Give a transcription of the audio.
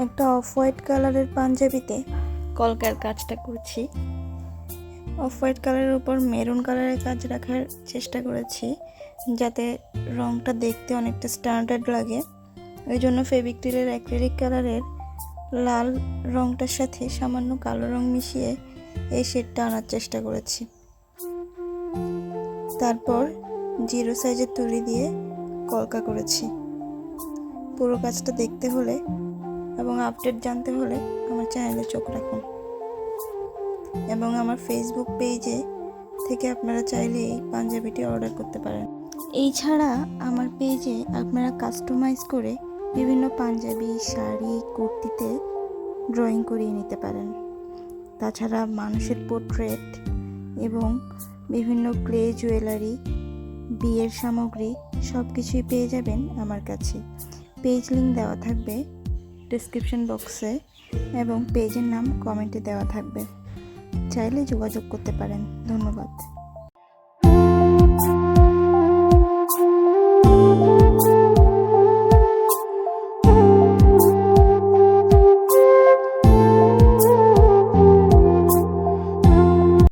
একটা off white কালারের পাঞ্জাবিতে। কলকার কাজটা করছি। অফ হোয়াইট কালারের উপর মেরুন কালারের কাজ রাখার চেষ্টা করেছি যাতে রংটা দেখতে অনেকটা স্ট্যান্ডার্ড লাগে। ওই জন্য ফেভিক্রিলের অ্যাক্রিলিক কালারের লাল রংটার সাথে সামান্য কালো রং মিশিয়ে এই শেডটা আনার চেষ্টা করেছি। তারপর জিরো সাইজের তুলি দিয়ে কলকা করেছি। পুরো কাজটা দেখতে হলে এবং আপডেট জানতে হলে আমার চ্যানেলে চোখ রাখুন। এবং আমার ফেসবুক পেজে থেকে আপনারা চাইলে এই পাঞ্জাবিটি অর্ডার করতে পারেন। এই ছাড়া আমার পেজে আপনারা কাস্টমাইজ করে বিভিন্ন পাঞ্জাবি, শাড়ি, কুর্তিতে ড্রয়িং করিয়ে নিতে পারেন। তাছাড়া মানুষের পোর্ট্রেট এবং বিভিন্ন ক্লে জুয়েলারি বিয়ের সামগ্রী সব কিছুই পেয়ে যাবেন আমার কাছে। পেজ লিঙ্ক দেওয়া থাকবে ডিসক্রিপশন বক্সে এবং পেজের নাম কমেন্টে দেওয়া থাকবে। চাইলে যোগাযোগ করতে পারেন। ধন্যবাদ।